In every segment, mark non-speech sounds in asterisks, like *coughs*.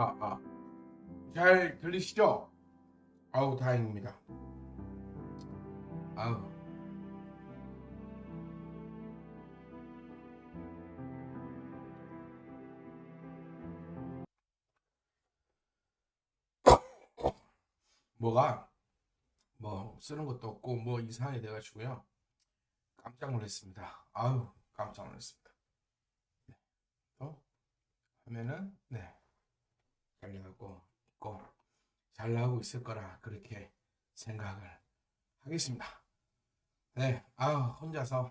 아, 아. 잘 들리시죠? 아우, 다행입니다. 아우. 뭐가 뭐 쓰는 것도 없고 뭐 이상하게 돼가지고요. 깜짝 놀랐습니다. 아우, 깜짝 놀랐습니다. 네. 또 하면은 네. 잘 나가고 있고 잘 나가고 있을 거라 그렇게 생각을 하겠습니다. 네, 아우 혼자서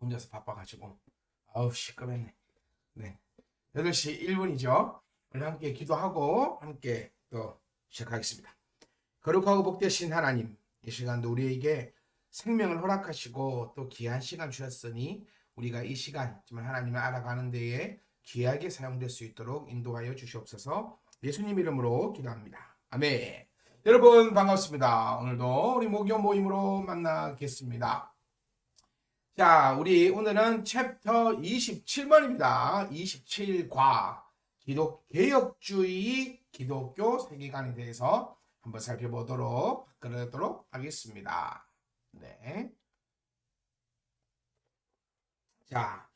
혼자서 바빠가지고 아우 시끄럽네. 네, 8시 1분이죠. 우리 함께 기도하고 함께 또 시작하겠습니다. 거룩하고 복되신 하나님, 이 시간도 우리에게 생명을 허락하시고 또 귀한 시간 주셨으니 우리가 이 시간 정말 하나님을 알아가는 데에 귀하게 사용될 수 있도록 인도하여 주시옵소서 예수님 이름으로 기도합니다. 아멘. 여러분 반갑습니다. 오늘도 우리 목요 모임으로 만나겠습니다. 자, 우리 오늘은 챕터 27번입니다. 27과 기독 개혁주의 기독교 세계관에 대해서 한번 살펴보도록 그러도록 하겠습니다. 네. 자,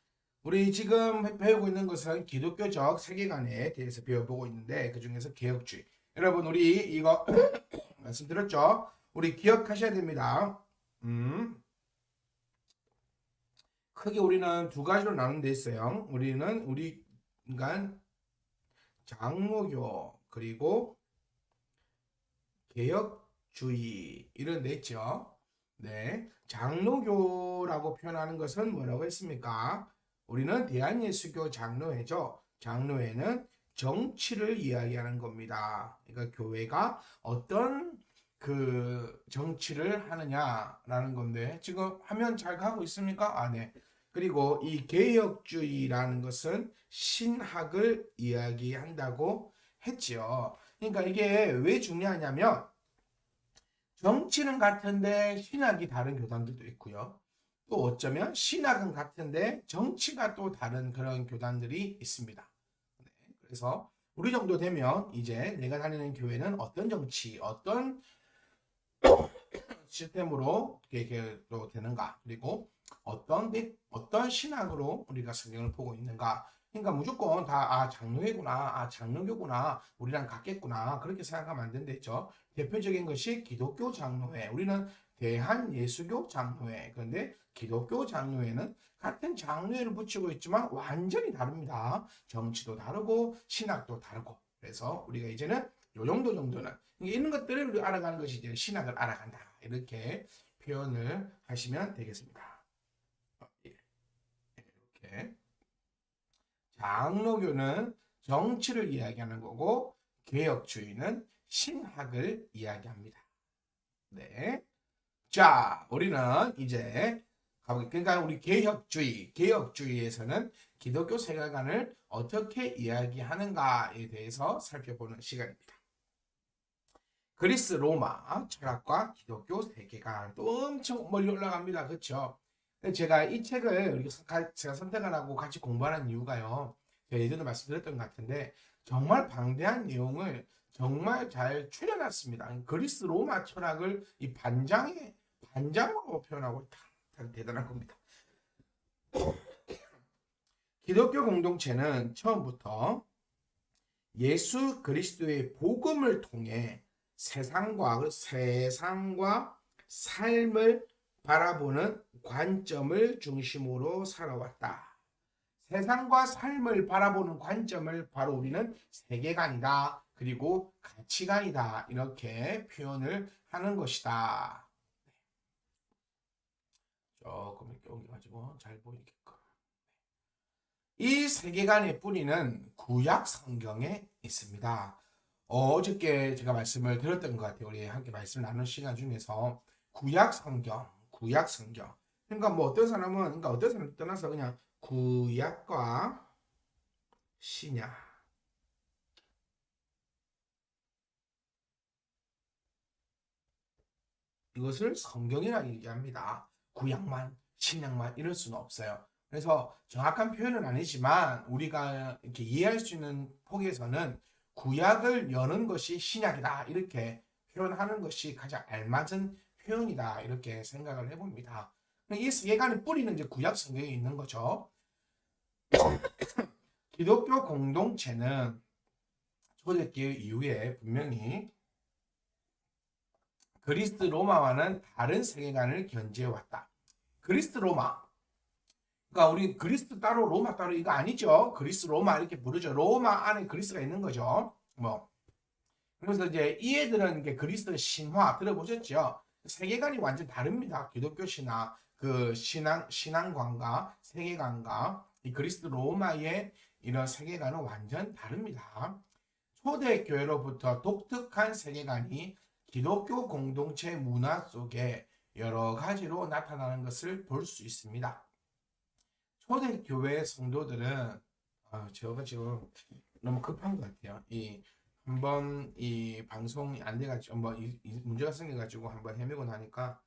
우리 지금 배우고 있는 것은 기독교적 세계관에 대해서 배워보고 있는데 그 중에서 개혁주의. 여러분 우리 이거 *coughs* 말씀드렸죠? 우리 기억하셔야 됩니다. 음. 크게 우리는 두 가지로 나눈 데 있어요. 우리는 우리 인간 장로교 그리고 개혁주의 이런 데 있죠. 네. 장로교라고 표현하는 것은 뭐라고 했습니까? 우리는 대한예수교 장로회죠. 장로회는 정치를 이야기하는 겁니다. 그러니까 교회가 어떤 그 정치를 하느냐라는 건데 지금 화면 잘 가고 있습니까? 아, 네. 그리고 이 개혁주의라는 것은 신학을 이야기한다고 했지요. 그러니까 이게 왜 중요하냐면 정치는 같은데 신학이 다른 교단들도 있고요. 또 어쩌면 신학은 같은데 정치가 또 다른 그런 교단들이 있습니다. 네, 그래서 우리 정도 되면 이제 내가 다니는 교회는 어떤 정치, 어떤 *coughs* 시스템으로 이렇게 되는가, 그리고 어떤 어떤 신학으로 우리가 성경을 보고 있는가. 그러니까 무조건 다 아 장로회구나, 아 장로교구나, 우리랑 같겠구나 그렇게 생각하면 안 된댔죠. 대표적인 것이 기독교 장로회. 우리는 대한 예수교 장로회. 그런데 기독교 장로회는 같은 장로회를 붙이고 있지만 완전히 다릅니다. 정치도 다르고 신학도 다르고. 그래서 우리가 이제는 요 정도 정도는 이런 것들을 우리 알아가는 것이 이제 신학을 알아간다. 이렇게 표현을 하시면 되겠습니다. 어, 예. 이렇게 장로교는 정치를 이야기하는 거고 개혁주의는 신학을 이야기합니다. 네. 자, 우리는 이제 가보겠 그러니까 우리 개혁주의, 개혁주의에서는 기독교 세계관을 어떻게 이야기하는가에 대해서 살펴보는 시간입니다. 그리스 로마 철학과 기독교 세계관 또 엄청 멀리 올라갑니다. 그렇죠? 제가 이 책을 제가 선택을 하고 같이 공부하는 이유가요. 제가 예전에 말씀드렸던 것 같은데 정말 방대한 내용을 정말 잘 추려놨습니다. 그리스 로마 철학을 이 반장에 반장으로 표현하고 있다. 대단한 겁니다. *coughs* 기독교 공동체는 처음부터 예수 그리스도의 복음을 통해 세상과 세상과 삶을 바라보는 관점을 중심으로 살아왔다. 세상과 삶을 바라보는 관점을 바로 우리는 세계관이다. 그리고 가치관이다. 이렇게 표현을 하는 것이다. 조금 이렇게 옮겨가지고 잘 보이게끔. 이 세계관의 뿌리는 구약 성경에 있습니다. 어저께 제가 말씀을 드렸던 것 같아요. 우리 함께 말씀을 나눈 시간 중에서 구약 성경, 구약 성경. 그러니까 뭐 어떤 사람은 그러니까 어떤 사람 떠나서 그냥 구약과 신약 이것을 성경이라 얘기합니다. 구약만, 신약만 이럴 수는 없어요. 그래서 정확한 표현은 아니지만 우리가 이렇게 이해할 수 있는 폭에서는 구약을 여는 것이 신약이다 이렇게 표현하는 것이 가장 알맞은 표현이다 이렇게 생각을 해봅니다. 이 세계관의 뿌리는 이제 구약 성경에 있는 거죠. *coughs* 기독교 공동체는 초대교회 이후에 분명히 그리스 로마와는 다른 세계관을 견지해 왔다. 그리스 로마. 그러니까 우리 그리스 따로 로마 따로 이거 아니죠. 그리스 로마 이렇게 부르죠. 로마 안에 그리스가 있는 거죠. 뭐. 그래서 이제 이 애들은 이게 그리스 신화 들어보셨죠? 세계관이 완전 다릅니다. 기독교 신화, 그 신앙, 신앙관과 세계관과 이 그리스 로마의 이런 세계관은 완전 다릅니다. 초대 교회로부터 독특한 세계관이 기독교 공동체 문화 속에 여러 가지로 나타나는 것을 볼 수 있습니다. 초대교회 성도들은 아, 제가 지금 너무 급한 것 같아요. 이 한번 이 방송이 안 돼가지고 뭐 이 이 문제가 생겨가지고 한번 헤매고 나니까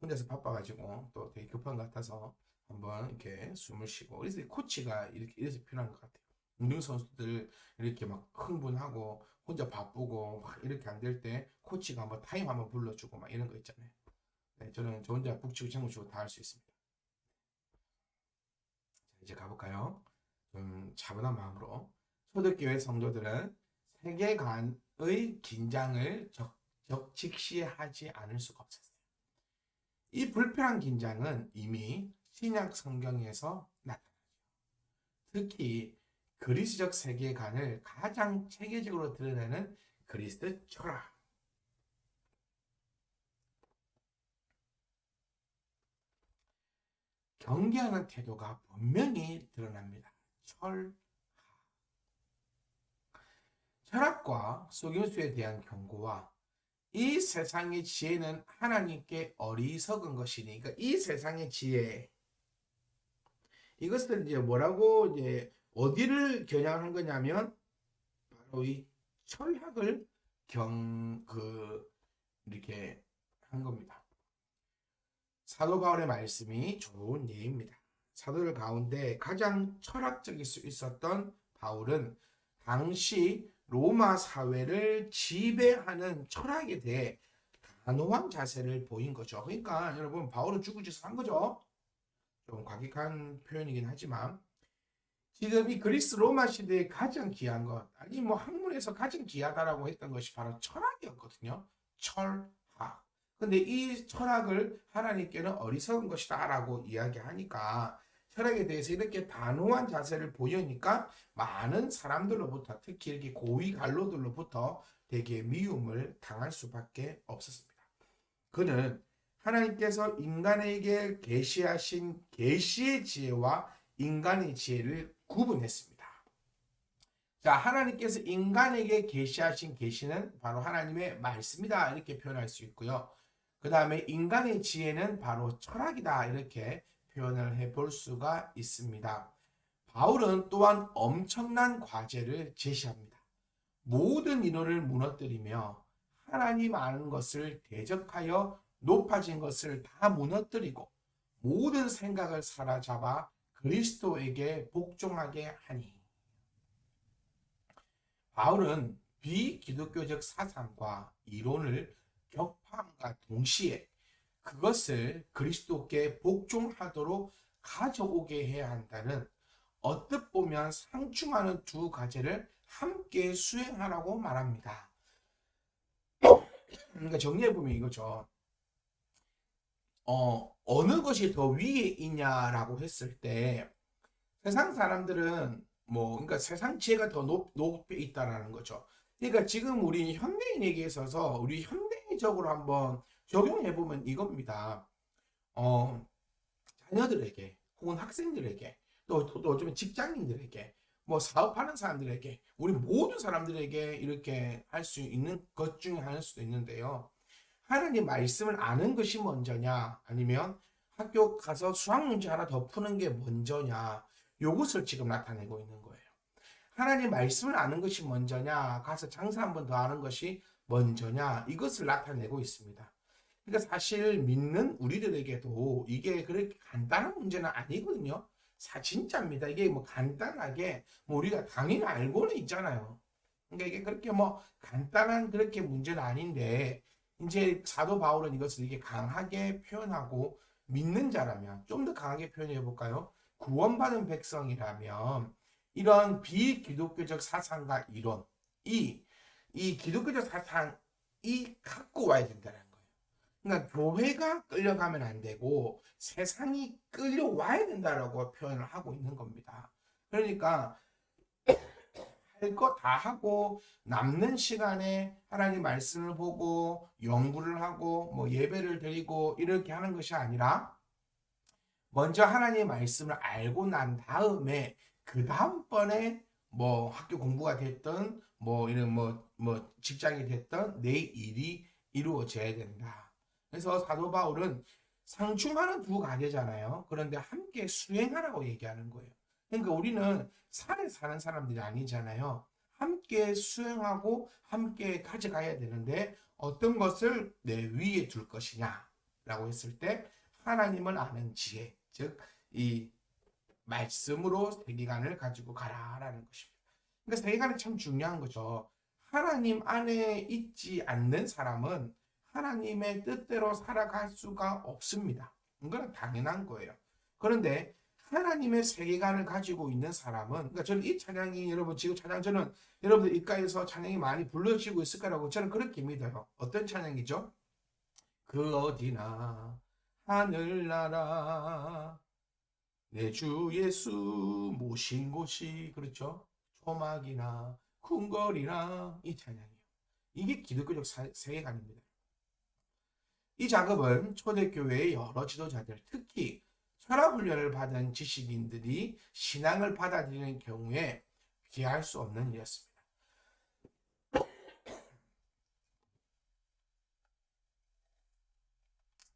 혼자서 바빠가지고 또 되게 급한 것 같아서 한번 이렇게 숨을 쉬고 그래서 이 코치가 이렇게 이래서 필요한 것 같아요. 운동 선수들 이렇게 막 흥분하고 혼자 바쁘고 막 이렇게 안 될 때 코치가 한번 타임 한번 불러주고 막 이런 거 있잖아요. 네, 저는 저 혼자 북치고 장구치고 다 할 수 있습니다. 자, 이제 가볼까요? 좀 차분한 마음으로 초대교회 성도들은 세계관의 긴장을 적, 적직시하지 않을 수가 없었어요. 이 불편한 긴장은 이미 신약 성경에서 나타나죠. 특히 그리스적 세계관을 가장 체계적으로 드러내는 그리스 철학. 경계하는 태도가 분명히 드러납니다. 철 철학과 속임수에 대한 경고와 이 세상의 지혜는 하나님께 어리석은 것이니, 그러니까 이 세상의 지혜 이것을 이제 뭐라고 이제 어디를 겨냥한 거냐면 바로 이 철학을 경 그 이렇게 한 겁니다. 사도 바울의 말씀이 좋은 예입니다. 사도들 가운데 가장 철학적일 수 있었던 바울은 당시 로마 사회를 지배하는 철학에 대해 단호한 자세를 보인 거죠. 그러니까 여러분 바울은 죽을 짓을 한 거죠. 좀 과격한 표현이긴 하지만 지금 이 그리스 로마 시대에 가장 귀한 것 아니 뭐 학문에서 가장 귀하다라고 했던 것이 바로 철학이었거든요. 철학. 근데 이 철학을 하나님께는 어리석은 것이다라고 이야기하니까 철학에 대해서 이렇게 단호한 자세를 보이니까 많은 사람들로부터 특히 이렇게 고위 관로들로부터 되게 미움을 당할 수밖에 없었습니다. 그는 하나님께서 인간에게 계시하신 계시의 지혜와 인간의 지혜를 구분했습니다. 자, 하나님께서 인간에게 계시하신 계시는 바로 하나님의 말씀이다 이렇게 표현할 수 있고요. 그 다음에 인간의 지혜는 바로 철학이다 이렇게 표현을 해 볼 수가 있습니다. 바울은 또한 엄청난 과제를 제시합니다. 모든 인원을 무너뜨리며 하나님 아는 것을 대적하여 높아진 것을 다 무너뜨리고 모든 생각을 사로잡아 그리스도에게 복종하게 하니. 바울은 비기독교적 사상과 이론을 격파함과 동시에 그것을 그리스도께 복종하도록 가져오게 해야 한다는 어떻 보면 상충하는 두 가지를 함께 수행하라고 말합니다. 그러니까 정리해 보면 이거죠. 어, 어느 것이 더 위에 있냐라고 했을 때 세상 사람들은 뭐 그러니까 세상 지혜가 더 높, 높에 있다라는 거죠. 그러니까 지금 우리 현대인에게 있어서 우리 현대적으로 한번 적용해 보면 이겁니다. 어, 자녀들에게 혹은 학생들에게 또, 또, 또좀 직장인들에게 뭐 사업하는 사람들에게 우리 모든 사람들에게 이렇게 할 수 있는 것 중에 하나일 수도 있는데요. 하나님 말씀을 아는 것이 먼저냐 아니면 학교 가서 수학 문제 하나 더 푸는 게 먼저냐 요것을 지금 나타내고 있는 거예요. 하나님 말씀을 아는 것이 먼저냐 가서 장사 한 번 더 하는 것이 먼저냐 이것을 나타내고 있습니다. 그러니까 사실 믿는 우리들에게도 이게 그렇게 간단한 문제는 아니거든요. 사 진짜입니다. 이게 뭐 간단하게 뭐 우리가 당연히 알고는 있잖아요. 그러니까 이게 그렇게 뭐 간단한 그렇게 문제는 아닌데 이제 사도 바울은 이것을 이게 강하게 표현하고 믿는 자라면 좀 더 강하게 표현해 볼까요? 구원받은 백성이라면 이런 비기독교적 사상과 이론 이, 이 기독교적 사상이 갖고 와야 된다는 거예요. 그러니까 교회가 끌려가면 안 되고 세상이 끌려와야 된다라고 표현을 하고 있는 겁니다. 그러니까 할 거 다 하고 남는 시간에 하나님 말씀을 보고 연구를 하고 뭐 예배를 드리고 이렇게 하는 것이 아니라 먼저 하나님의 말씀을 알고 난 다음에 그 다음번에 뭐 학교 공부가 됐던 뭐 이런 뭐뭐 직장이 됐던 내 일이 이루어져야 된다. 그래서 사도 바울은 상충하는 두 가게잖아요. 그런데 함께 수행하라고 얘기하는 거예요. 그러니까 우리는 산에 사는 사람들이 아니잖아요. 함께 수행하고 함께 가져가야 되는데 어떤 것을 내 위에 둘 것이냐라고 했을 때 하나님을 아는 지혜, 즉 이 말씀으로 세계관을 가지고 가라라는 것입니다. 그러니까 세계관이 참 중요한 거죠. 하나님 안에 있지 않는 사람은 하나님의 뜻대로 살아갈 수가 없습니다. 이건 당연한 거예요. 그런데 하나님의 세계관을 가지고 있는 사람은 그러니까 저는 이 찬양이 여러분 지금 찬양 저는 여러분들 입가에서 찬양이 많이 불러지고 있을 거라고 저는 그렇게 믿어요. 어떤 찬양이죠? 그 어디나 하늘나라 내 주 예수 모신 곳이 그렇죠? 초막이나 궁궐이나 이 찬양이요. 이게 기독교적 사- 세계관입니다. 이 작업은 초대교회의 여러 지도자들, 특히 철학 훈련을 받은 지식인들이 신앙을 받아들이는 경우에 피할 수 없는 일이었습니다.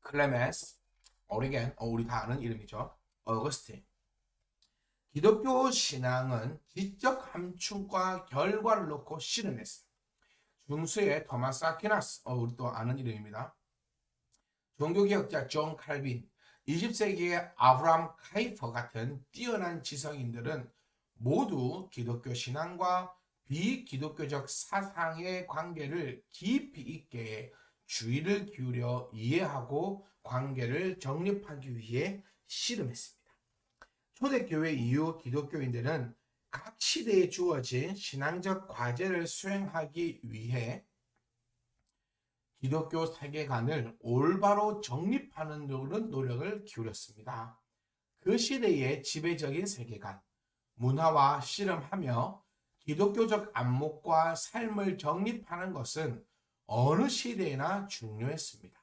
클레메스, 오리겐, 어, 우리 다 아는 이름이죠. 어거스틴. 기독교 신앙은 지적 함축과 결과를 놓고 실현했어요. 중수의 토마스 아퀴나스, 어, 우리 또 아는 이름입니다. 종교개혁자 존 칼빈, 20세기의 아브람 카이퍼 같은 뛰어난 지성인들은 모두 기독교 신앙과 비기독교적 사상의 관계를 깊이 있게 주의를 기울여 이해하고 관계를 정립하기 위해 씨름했습니다. 초대교회 이후 기독교인들은 각 시대에 주어진 신앙적 과제를 수행하기 위해 기독교 세계관을 올바로 정립하는 그런 노력을 기울였습니다. 그 시대의 지배적인 세계관, 문화와 씨름하며 기독교적 안목과 삶을 정립하는 것은 어느 시대에나 중요했습니다.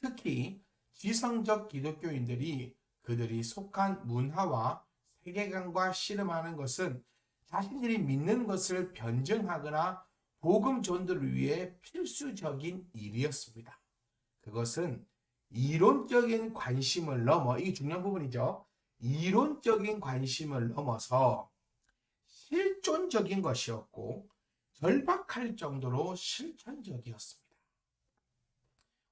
특히 지성적 기독교인들이 그들이 속한 문화와 세계관과 씨름하는 것은 자신들이 믿는 것을 변증하거나 복음 전도를 위해 필수적인 일이었습니다. 그것은 이론적인 관심을 넘어 이게 중요한 부분이죠. 이론적인 관심을 넘어서 실존적인 것이었고 절박할 정도로 실천적이었습니다.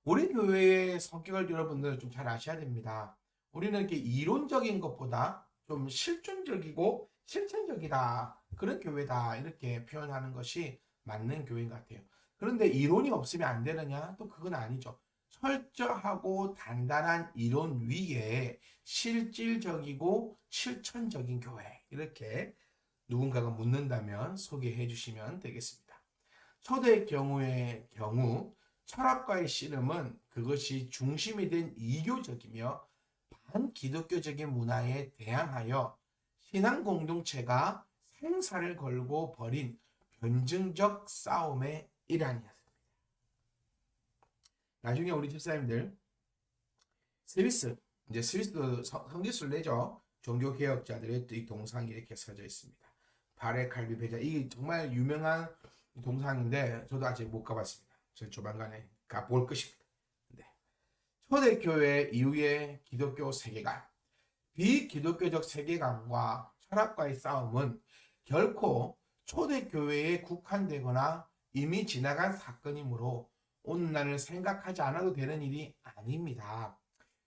우리 교회의 성격을 여러분들 좀 잘 아셔야 됩니다. 우리는 이렇게 이론적인 것보다 좀 실존적이고 실천적이다. 그런 교회다. 이렇게 표현하는 것이 맞는 교회인 것 같아요. 그런데 이론이 없으면 안 되느냐? 또 그건 아니죠. 철저하고 단단한 이론 위에 실질적이고 실천적인 교회. 이렇게 누군가가 묻는다면 소개해 주시면 되겠습니다. 초대 경우의 경우 철학과의 씨름은 그것이 중심이 된 이교적이며 반기독교적인 문화에 대항하여 신앙 공동체가 생사를 걸고 벌인 변증적 싸움의 일환이었습니다. 나중에 우리 집사님들 스위스 이제 스위스도 성- 성지순 내죠. 종교 개혁자들의 이 동상이 이렇게 서져 있습니다. 발의 갈비 배자 이 정말 유명한 동상인데 저도 아직 못 가봤습니다. 저 조만간에 가볼 것입니다. 네. 초대교회 이후의 기독교 세계관 비기독교적 세계관과 철학과의 싸움은 결코 초대교회에 국한되거나 이미 지나간 사건이므로 오늘날을 생각하지 않아도 되는 일이 아닙니다.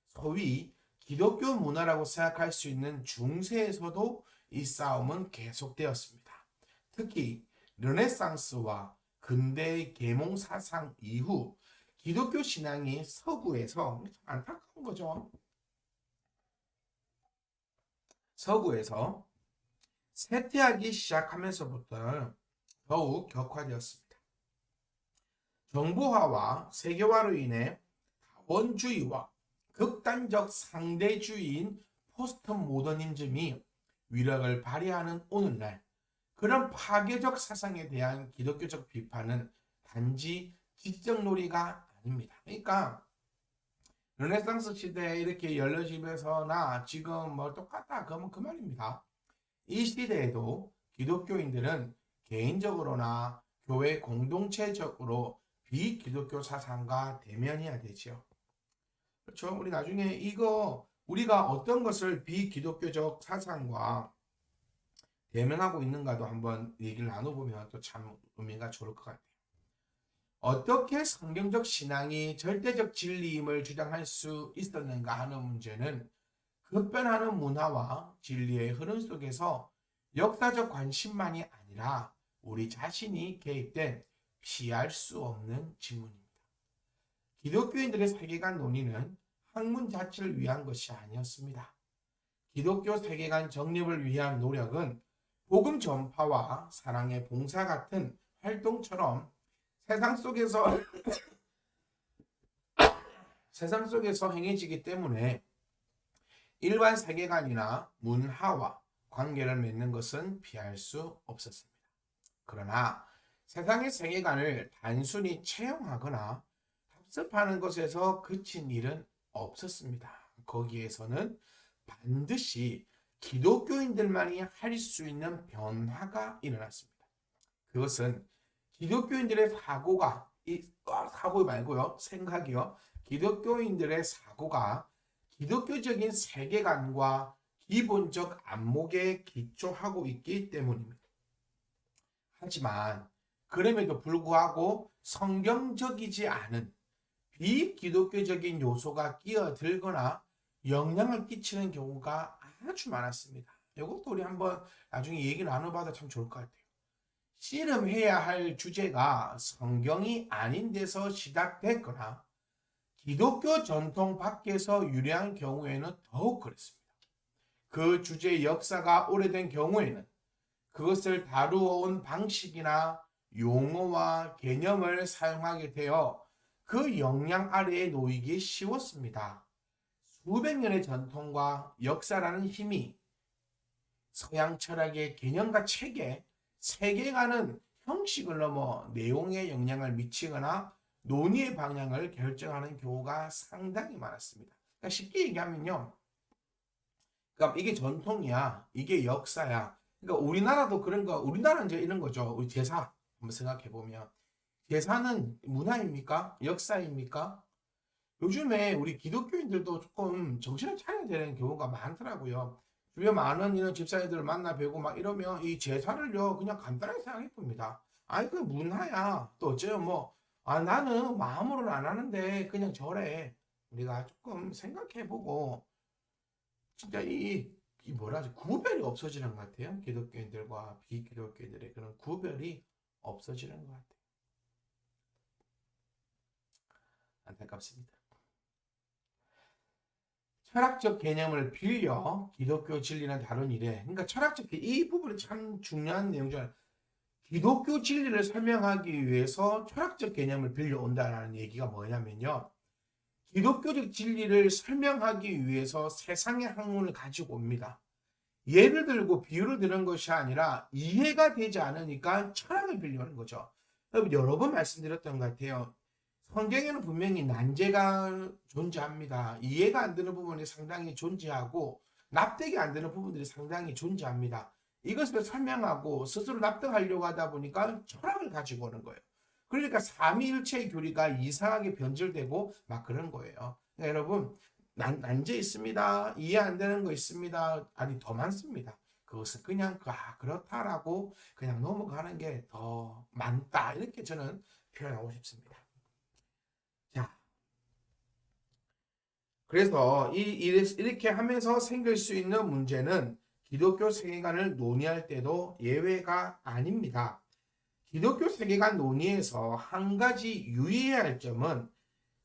소위 기독교 문화라고 생각할 수 있는 중세에서도 이 싸움은 계속되었습니다. 특히 르네상스와 근대의 계몽 사상 이후 기독교 신앙이 서구에서 참 안타까운 거죠. 서구에서 쇠퇴하기 시작하면서부터 더욱 격화되었습니다. 정보화와 세계화로 인해 다원주의와 극단적 상대주의인 포스트 모더니즘이 위력을 발휘하는 오늘날 그런 파괴적 사상에 대한 기독교적 비판은 단지 지적놀이가 아닙니다. 그러니까 르네상스 시대에 이렇게 연료집에서나 지금 뭐 똑같다 그러면 그 말입니다. 이 시대에도 기독교인들은 개인적으로나 교회 공동체적으로 비기독교 사상과 대면해야 되지요. 그렇죠? 우리 나중에 이거 우리가 어떤 것을 비기독교적 사상과 대면하고 있는가도 한번 얘기를 나눠보면 또 참 의미가 좋을 것 같아요. 어떻게 성경적 신앙이 절대적 진리임을 주장할 수 있었는가 하는 문제는 급변하는 문화와 진리의 흐름 속에서 역사적 관심만이 아니라 우리 자신이 개입된 피할 수 없는 질문입니다. 기독교인들의 세계관 논의는 학문 자체를 위한 것이 아니었습니다. 기독교 세계관 정립을 위한 노력은 복음 전파와 사랑의 봉사 같은 활동처럼 세상 속에서 *coughs* 세상 속에서 행해지기 때문에 일반 세계관이나 문화와 관계를 맺는 것은 피할 수 없었습니다. 그러나 세상의 세계관을 단순히 채용하거나 답습하는 것에서 그친 일은 없었습니다. 거기에서는 반드시 기독교인들만이 할 수 있는 변화가 일어났습니다. 그것은 기독교인들의 사고가 이 아, 사고 말고요 생각이요 기독교인들의 사고가 기독교적인 세계관과 기본적 안목에 기초하고 있기 때문입니다. 하지만 그럼에도 불구하고 성경적이지 않은 비기독교적인 요소가 끼어들거나 영향을 끼치는 경우가 아주 많았습니다. 이것도 우리 한번 나중에 얘기 나눠봐도 참 좋을 것 같아요. 씨름해야 할 주제가 성경이 아닌 데서 시작됐거나 기독교 전통 밖에서 유래한 경우에는 더욱 그렇습니다. 그 주제의 역사가 오래된 경우에는 그것을 다루어온 방식이나 용어와 개념을 사용하게 되어 그 영향 아래에 놓이기 쉬웠습니다. 수백 년의 전통과 역사라는 힘이 서양 철학의 개념과 체계, 세계관은 형식을 넘어 내용에 영향을 미치거나 논의의 방향을 결정하는 경우가 상당히 많았습니다. 그러니까 쉽게 얘기하면요. 그러니까 이게 전통이야. 이게 역사야. 그러니까 우리나라도 그런 거, 우리나라는 이제 이런 거죠. 우리 제사 한번 생각해 보면 제사는 문화입니까? 역사입니까? 요즘에 우리 기독교인들도 조금 정신을 차려야 되는 경우가 많더라고요. 주변 많은 이런 집사님들을 만나 뵈고 막 이러면 이 제사를요 그냥 간단하게 생각해 봅니다. 아니 그 문화야. 또 어째요 뭐 아 나는 마음으로는 안 하는데 그냥 저래. 우리가 조금 생각해 보고 진짜 이, 이 뭐라 하지 구별이 없어지는 것 같아요. 기독교인들과 비기독교인들의 그런 구별이 없어지는 것 같아요. 안타깝습니다. 철학적 개념을 빌려 기독교 진리는 다룬 이래. 그러니까 철학적 개- 이 부분이 참 중요한 내용 중 하나. 기독교 진리를 설명하기 위해서 철학적 개념을 빌려 온다라는 얘기가 뭐냐면요. 기독교적 진리를 설명하기 위해서 세상의 학문을 가지고 옵니다. 예를 들고 비유를 드는 것이 아니라 이해가 되지 않으니까 철학을 빌려오는 거죠. 여러 번 말씀드렸던 것 같아요. 성경에는 분명히 난제가 존재합니다. 이해가 안 되는 부분이 상당히 존재하고 납득이 안 되는 부분들이 상당히 존재합니다. 이것을 설명하고 스스로 납득하려고 하다 보니까 철학을 가지고 오는 거예요. 그러니까 삼위일체의 교리가 이상하게 변질되고 막 그런 거예요. 그러니까 여러분 난, 난제 있습니다. 이해 안 되는 거 있습니다. 아니 더 많습니다. 그것은 그냥 그, 아, 그렇다라고 그냥 넘어가는 게 더 많다 이렇게 저는 표현하고 싶습니다. 자, 그래서 이, 이- 이렇게 하면서 생길 수 있는 문제는 기독교 세계관을 논의할 때도 예외가 아닙니다. 기독교 세계관 논의에서 한 가지 유의해야 할 점은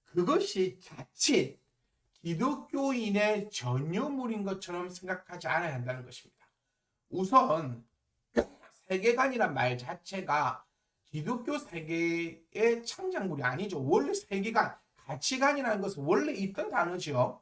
그것이 자칫 기독교인의 전유물인 것처럼 생각하지 않아야 한다는 것입니다. 우선 세계관이란 말 자체가 기독교 세계의 창작물이 아니죠. 원래 세계관, 가치관이라는 것은 원래 있던 단어죠.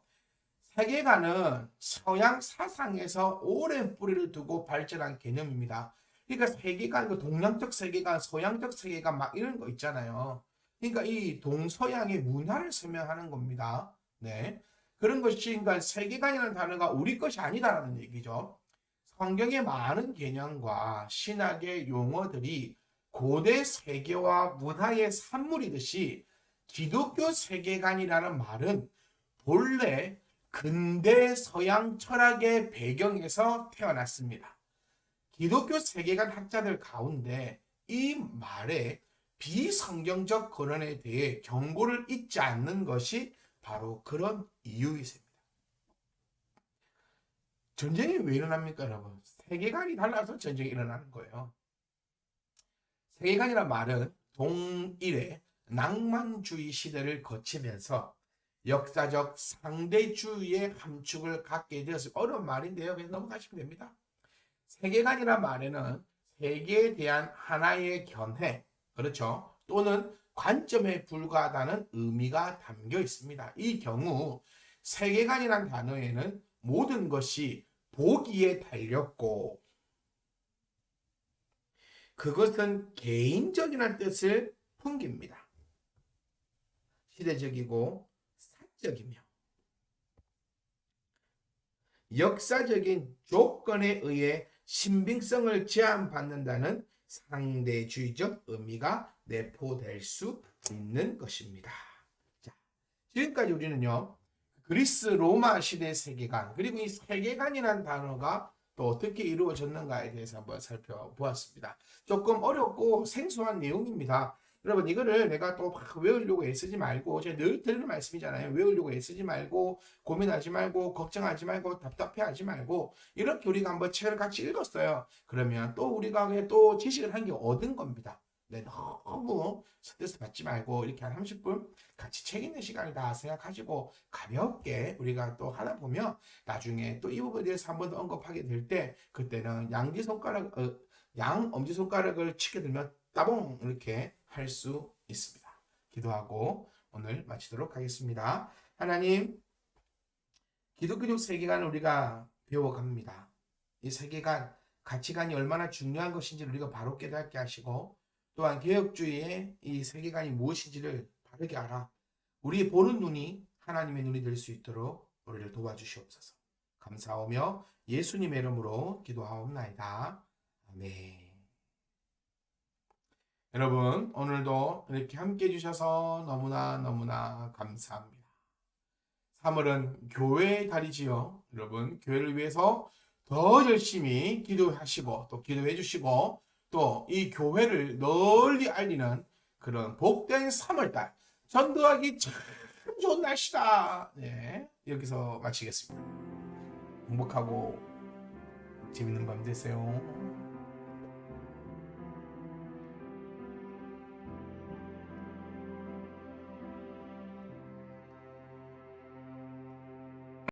세계관은 서양 사상에서 오랜 뿌리를 두고 발전한 개념입니다. 그러니까 세계관, 그 동양적 세계관, 서양적 세계관 막 이런 거 있잖아요. 그러니까 이 동서양의 문화를 설명하는 겁니다. 네. 그런 것이 그러니까 세계관이라는 단어가 우리 것이 아니다라는 얘기죠. 성경의 많은 개념과 신학의 용어들이 고대 세계와 문화의 산물이듯이 기독교 세계관이라는 말은 본래 근대 서양 철학의 배경에서 태어났습니다. 기독교 세계관 학자들 가운데 이 말에 비성경적 근원에 대해 경고를 잊지 않는 것이 바로 그런 이유이십니다. 전쟁이 왜 일어납니까, 여러분? 세계관이 달라서 전쟁이 일어나는 거예요. 세계관이란 말은 동일의 낭만주의 시대를 거치면서 역사적 상대주의의 함축을 갖게 되었을 어려운 말인데요. 그냥 넘어가시면 됩니다. 세계관이란 말에는 세계에 대한 하나의 견해, 그렇죠? 또는 관점에 불과하다는 의미가 담겨 있습니다. 이 경우 세계관이란 단어에는 모든 것이 보기에 달렸고 그것은 개인적이라는 뜻을 풍깁니다. 시대적이고 사적이며 역사적인 조건에 의해 신빙성을 제한받는다는 상대주의적 의미가 내포될 수 있는 것입니다. 자, 지금까지 우리는요, 그리스 로마 시대 세계관, 그리고 이 세계관이라는 단어가 또 어떻게 이루어졌는가에 대해서 한번 살펴보았습니다. 조금 어렵고 생소한 내용입니다. 여러분 이거를 내가 또막 외우려고 애쓰지 말고 제가 늘 드리는 말씀이잖아요. 외우려고 애쓰지 말고 고민하지 말고 걱정하지 말고 답답해하지 말고 이렇게 우리가 한번 책을 같이 읽었어요. 그러면 또 우리가 또 지식을 한 게 얻은 겁니다. 네, 너무 스트레스 받지 말고 이렇게 한 30분 같이 책 읽는 시간이다 생각하시고 가볍게 우리가 또 하다 보면 나중에 또 이 부분에 대해서 한 번 더 언급하게 될 때 그때는 양지 손가락 어, 양 엄지 손가락을 치게 들면 따봉 이렇게 할 수 있습니다. 기도하고 오늘 마치도록 하겠습니다. 하나님 기독교적 세계관을 우리가 배워갑니다. 이 세계관 가치관이 얼마나 중요한 것인지를 우리가 바로 깨닫게 하시고 또한 개혁주의의 이 세계관이 무엇인지를 바르게 알아 우리의 보는 눈이 하나님의 눈이 될 수 있도록 우리를 도와주시옵소서. 감사하며 예수님의 이름으로 기도하옵나이다. 아멘. 여러분 오늘도 이렇게 함께 해주셔서 너무나 너무나 감사합니다. 3월은 교회의 달이지요. 여러분 교회를 위해서 더 열심히 기도하시고 또 기도해 주시고 또 이 교회를 널리 알리는 그런 복된 3월달 전도하기 참 좋은 날씨다. 네 여기서 마치겠습니다. 행복하고 재밌는 밤 되세요.